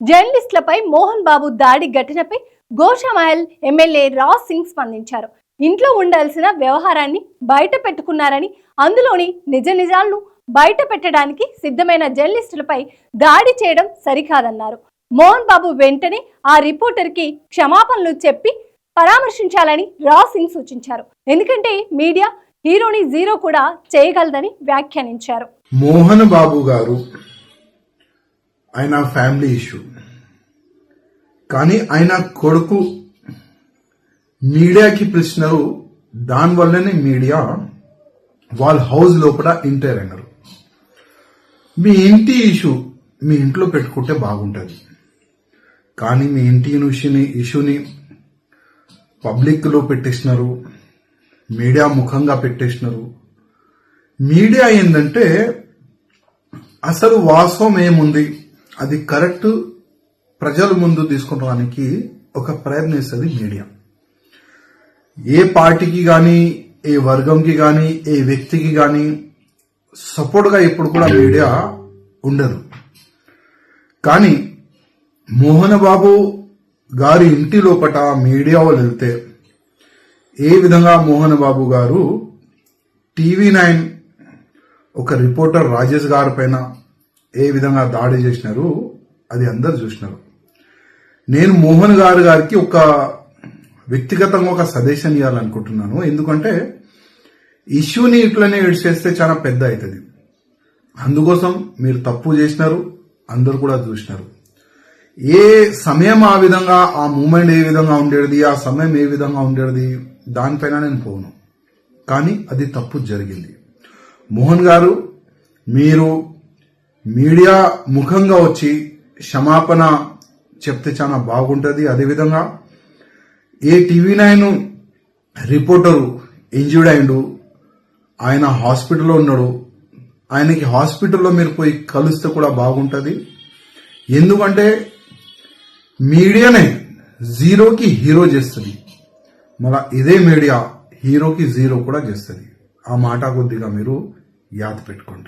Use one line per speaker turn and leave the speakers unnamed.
జర్నలిస్టులపై మోహన్ బాబు దాడి ఘటనపై గోషామహల్ ఎమ్మెల్యే రాజ్ సింగ్ స్పందించారు. ఇంట్లో ఉండాల్సిన వ్యవహారాన్ని బయట పెట్టుకున్నారని అందులోని నిజ నిజాలను బయట పెట్టడానికి సిద్ధమైన జర్నలిస్టులపై దాడి చేయడం సరికాదన్నారు. మోహన్ బాబు వెంటనే ఆ రిపోర్టర్కి క్షమాపణలు చెప్పి పరామర్శించాలని రాజ్ సింగ్ సూచించారు. ఎందుకంటే మీడియా హీరోని జీరో కూడా చేయగలదని వ్యాఖ్యానించారు.
మోహన్ బాబు గారు ఆయన ఫ్యామిలీ ఇష్యూ కానీ ఆయన కొడుకు మీడియాకి పిలిచినారు. దానివల్లనే మీడియా వాళ్ళ హౌస్ లోపల ఇంటర్ అయినారు. మీ ఇంటి ఇష్యూ మీ ఇంట్లో పెట్టుకుంటే బాగుంటుంది. కానీ మీ ఇంటి ఇష్యూని ఇష్యూని పబ్లిక్లో పెట్టేసినారు. మీడియా ముఖంగా పెట్టేసినారు. మీడియా ఏంటంటే అసలు వాస్తవం ఏముంది? అది కరెక్ట్ ప్రజల ముందు తీసుకురావడానికి ఒక ప్రయత్నిస్తుంది మీడియా. ఏ పార్టీకి కానీ ఏ వర్గంకి కానీ ఏ వ్యక్తికి కానీ సపోర్ట్గా ఎప్పుడు కూడా మీడియా ఉండదు. కానీ మోహన్ బాబు గారి ఇంటి లోపట మీడియా వాళ్ళు వెళ్తే ఏ విధంగా మోహన్ బాబు గారు టీవీ నైన్ ఒక రిపోర్టర్ రాజేష్ గారి పైన ఏ విధంగా దాడి చేసినారు అది అందరు చూసినారు. నేను మోహన్ గారు గారికి ఒక వ్యక్తిగతంగా ఒక సజెషన్ ఇవ్వాలనుకుంటున్నాను. ఎందుకంటే ఇష్యూని ఇట్లనే చేస్తే చాలా పెద్ద అవుతుంది. అందుకోసం మీరు తప్పు చేసినారు అందరు కూడా చూసినారు. ఏ సమయం ఆ విధంగా ఆ మూమెంట్ ఏ విధంగా ఉండేది ఆ సమయం ఏ విధంగా ఉండేది దానిపైన నేను పోను. కానీ అది తప్పు జరిగింది. మోహన్ గారు మీరు మీడియా ముఖంగా వచ్చి క్షమాపణ చెప్తే చాలా బాగుంటుంది. అదేవిధంగా a TV nine reporter injured అయిండు ఆయన హాస్పిటల్లో ఉన్నాడు ఆయనకి హాస్పిటల్లో మీరు పోయి కలిస్తే కూడా బాగుంటుంది. ఎందుకంటే మీడియానే జీరోకి హీరో చేస్తుంది. మళ్ళా ఇదే మీడియా హీరోకి జీరో కూడా చేస్తుంది. ఆ మాట కొద్దిగా మీరు యాద పెట్టుకోండి.